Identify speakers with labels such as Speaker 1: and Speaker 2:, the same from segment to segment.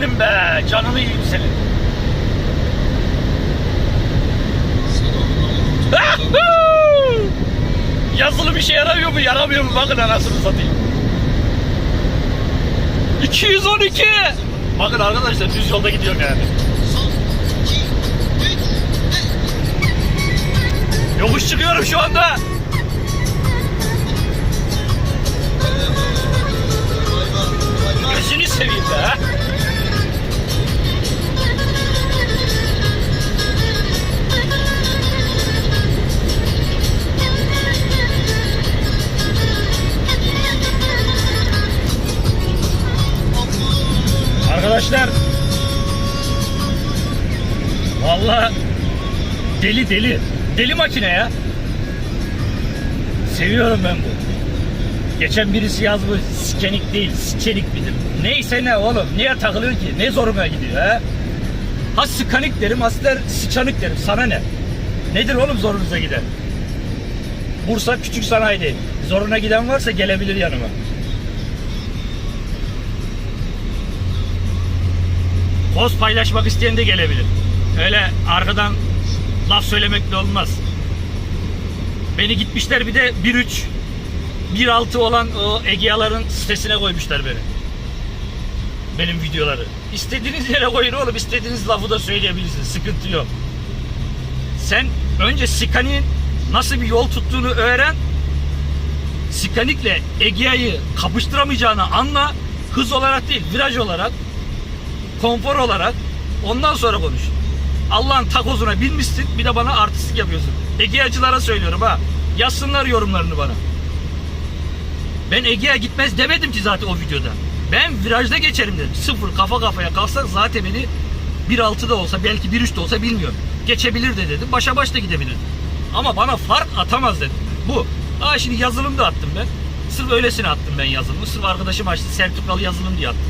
Speaker 1: benim be. Canını yiyeyim senin. Ahuu! Yazılı bir şey yaramıyor mu? Yaramıyor mu? Bakın anasını satayım. 212. Bakın arkadaşlar düz yolda gidiyorum yani. Yokuş çıkıyorum şu anda. Gözünü seveyim be. Arkadaşlar Vallahi deli deli. Deli makine ya. Seviyorum ben bu. Geçen birisi yazmış skenik değil, skenik midir? Neyse ne oğlum, niye takılıyor ki? Ne zoruna gidiyor ha? Ha skanik derim, asler sıçanık derim. Sana ne? Nedir oğlum zorunuza giden? Bursa küçük sanayi değil. Zoruna giden varsa gelebilir yanıma. Poz paylaşmak isteyen de gelebilir. Öyle arkadan laf söylemekle olmaz. Beni gitmişler bir de 1.3 1.6 olan o Egea'ların sitesine koymuşlar beni. Benim videoları. İstediğiniz yere koyun oğlum. istediğiniz lafı da söyleyebilirsiniz. Sıkıntı yok. Sen önce Scania'nın nasıl bir yol tuttuğunu öğren. Scanic'le Egea'yı kapıştıramayacağını anla. Hız olarak değil, viraj olarak, konfor olarak ondan sonra konuş. Allah'ın takozuna binmişsin bir de bana artistlik yapıyorsun. Egea'cılara söylüyorum ha. Yazsınlar yorumlarını bana. Ben Ege'ye gitmez demedim ki zaten o videoda. Ben virajda geçerim dedim. Sıfır kafa kafaya kalsak zaten beni 1.6 da olsa belki 1.3 de olsa bilmiyorum. Geçebilir de dedim. Başa baş da gidebilir. Ama bana fark atamaz dedim. Bu. Aa şimdi yazılım da attım ben. Sırf öylesine attım ben yazılımı. Sırf arkadaşım açtı. Sertifikalı yazılım diye attım.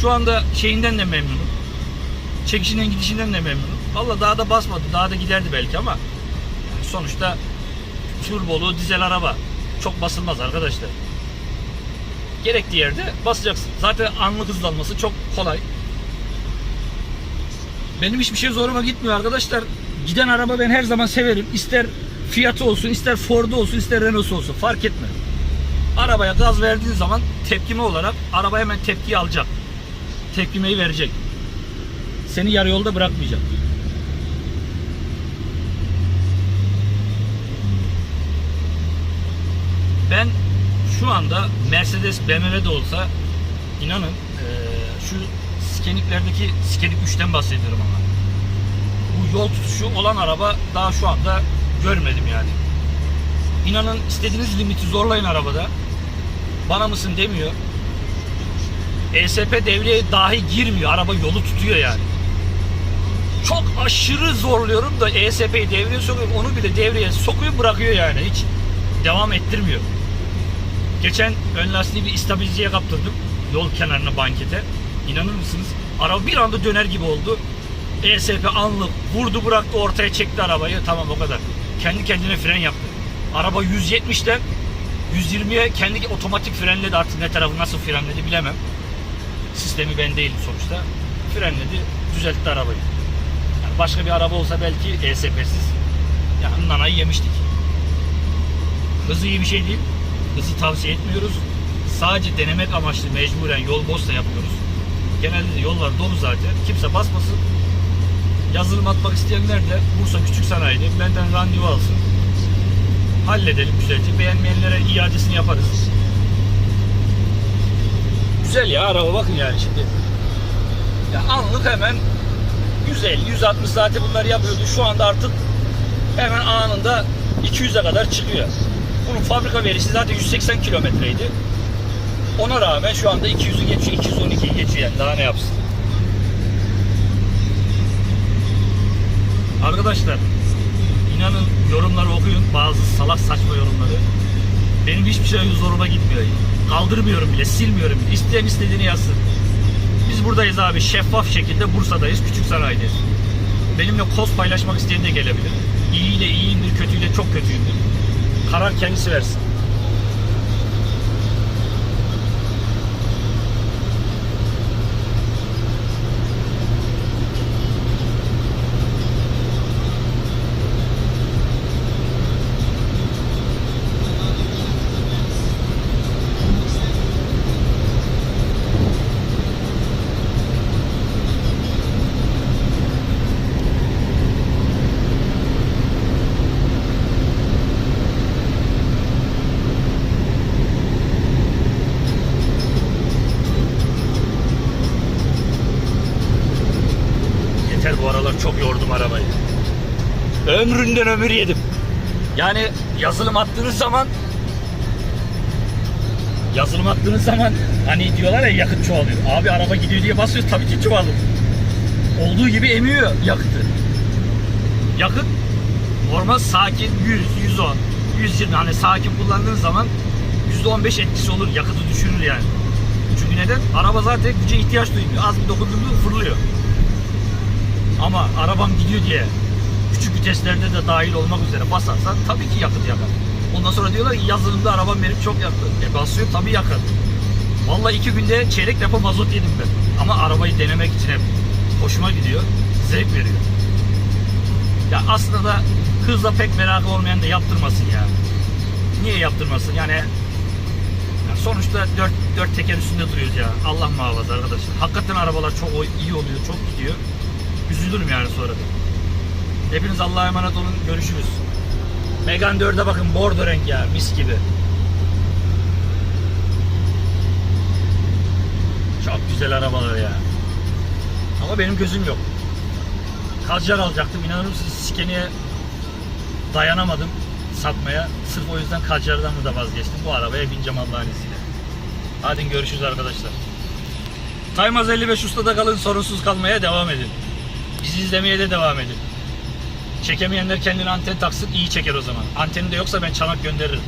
Speaker 1: Şu anda şeyinden de memnunum. Çekişinden gidişinden de memnunum. Valla daha da basmadı. Daha da giderdi belki ama sonuçta turbolu dizel araba. Çok basılmaz arkadaşlar. Gerektiği yerde basacaksın. Zaten anlık hızlanması çok kolay. Benim hiçbir şey zoruma gitmiyor arkadaşlar. Giden araba ben her zaman severim. İster Fiat'ı olsun, ister Ford'u olsun, ister Renault'su olsun. Fark etmez. Arabaya gaz verdiğin zaman tepkime olarak araba hemen tepkiyi alacak. Tepkimeyi verecek. Seni yarı yolda bırakmayacak. Ben şu anda Mercedes BMW'de olsa inanın şu skeniklerdeki skenik 3'ten bahsediyorum ama bu yol tutuşu olan araba daha şu anda görmedim yani. İnanın istediğiniz limiti zorlayın arabada. Bana mısın demiyor. ESP devreye dahi girmiyor. Araba yolu tutuyor yani. Çok aşırı zorluyorum da ESP'yi devreye sokuyorum. Onu bile devreye sokuyor bırakıyor yani. Hiç devam ettirmiyor. Geçen ön lastiği bir istabilizeye kaptırdım. Yol kenarına bankete. İnanır mısınız? Araba bir anda döner gibi oldu. ESP anlık vurdu bıraktı ortaya çekti arabayı. Tamam o kadar. Kendi kendine fren yaptı. Araba 170'te 120'ye kendi otomatik frenledi artık ne tarafı nasıl frenledi bilemem. Sistemi ben değilim sonuçta. Frenledi, düzeltti arabayı. Yani başka bir araba olsa belki ESP'siz yani nanayı yemiştik. Hızı iyi bir şey değil. Hızı tavsiye etmiyoruz. Sadece denemek amaçlı mecburen yol boşsa yapıyoruz. Genelde de yollar dolu zaten. Kimse basmasın. Yazılım atmak isteyenler de Bursa Küçük Sanayi'de benden randevu alsın. Halledelim güzelce. Beğenmeyenlere iadesini yaparız. Güzel ya araba bakın yani şimdi. Ya anlık hemen 150, 160 saati bunları yapıyordu. Şu anda artık hemen anında 200'e kadar çıkıyor. Bunun fabrika verisi zaten 180 kilometreydi. Ona rağmen şu anda 200'ü geçiyor, 212'yi geçiyor yani daha ne yapsın. Arkadaşlar inanın yorumları okuyun bazı salak saçma yorumları. Benim hiçbir şey zoruma gitmiyor. Kaldırmıyorum bile, silmiyorum bile. İsteyen istediğini yazsın. Biz buradayız abi şeffaf şekilde Bursa'dayız, küçük sanayideyiz. Benimle koz paylaşmak isteyen de gelebilir. İyiyle iyiyimdir, kötüyle çok kötüyümdür. Karar kendisi versin. Çok yordum arabayı. Ömründen ömür yedim. Yani yazılım attığınız zaman yazılım attığınız zaman hani diyorlar ya yakıt çoğalıyor. Abi araba gidiyor diye basıyoruz tabii ki çoğalır. Olduğu gibi emiyor yakıtı. Yakıt normal sakin 100, 110, 120 hani sakin kullandığın zaman %15 etkisi olur yakıtı düşürür yani. Çünkü neden? Araba zaten güce ihtiyaç duymuyor. Az bir dokunduğunda fırlıyor. Ama arabam gidiyor diye küçük viteslerde de dahil olmak üzere basarsan tabii ki yakıt yakar. Ondan sonra diyorlar ki yazılımda arabam benim çok yaktı. E basıyorum tabii yakar. Vallahi iki günde çeyrek depo mazot yedim ben. Ama arabayı denemek için hep hoşuma gidiyor. Zevk veriyor. Ya aslında da hızla pek merakı olmayan da yaptırmasın ya. Niye yaptırmasın? Yani ya sonuçta dört, dört teker üstünde duruyoruz ya. Allah muhafaza arkadaşlar. Hakikaten arabalar çok iyi oluyor, çok gidiyor. Üzülürüm yani sonra. Hepiniz Allah'a emanet olun. Görüşürüz. Megane 4'e bakın bordo renk ya. Mis gibi. Çok güzel arabalar ya. Ama benim gözüm yok. Kazcar alacaktım. İnanır mısınız Skeni'ye dayanamadım satmaya. Sırf o yüzden Kazcar'dan mı da vazgeçtim. Bu arabaya bineceğim Allah'ın izniyle. Hadi görüşürüz arkadaşlar. Taymaz 55 Usta'da kalın sorunsuz kalmaya devam edin. Bizi izlemeye de devam edin. Çekemeyenler kendine anten taksın iyi çeker o zaman. Anteni de yoksa ben çanak gönderirim.